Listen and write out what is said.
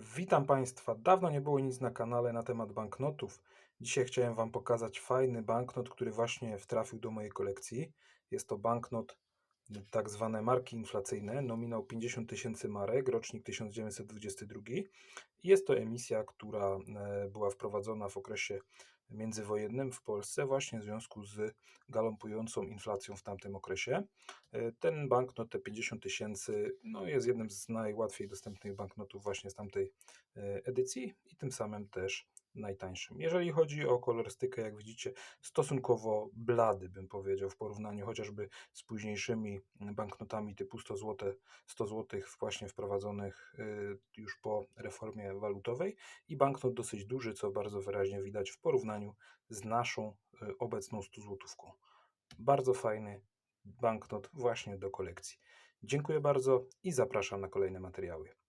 Witam Państwa. Dawno nie było nic na kanale na temat banknotów. Dzisiaj chciałem Wam pokazać fajny banknot, który właśnie wtrafił do mojej kolekcji. Jest to banknot tak zwane marki inflacyjne, nominał 50 tysięcy marek, rocznik 1922. Jest to emisja, która e, była wprowadzona w okresie międzywojennym w Polsce właśnie w związku z galopującą inflacją w tamtym okresie. E, Ten banknot, te 50 tysięcy, no jest jednym z najłatwiej dostępnych banknotów właśnie z tamtej e, edycji i tym samym też najtańszym. Jeżeli chodzi o kolorystykę, jak widzicie, stosunkowo blady, bym powiedział, w porównaniu chociażby z późniejszymi banknotami typu 100 zł, 100 zł właśnie wprowadzonych y, już po reformie walutowej i banknot dosyć duży, co bardzo wyraźnie widać w porównaniu z naszą y, obecną 100 złotówką. Bardzo fajny banknot właśnie do kolekcji. Dziękuję bardzo i zapraszam na kolejne materiały.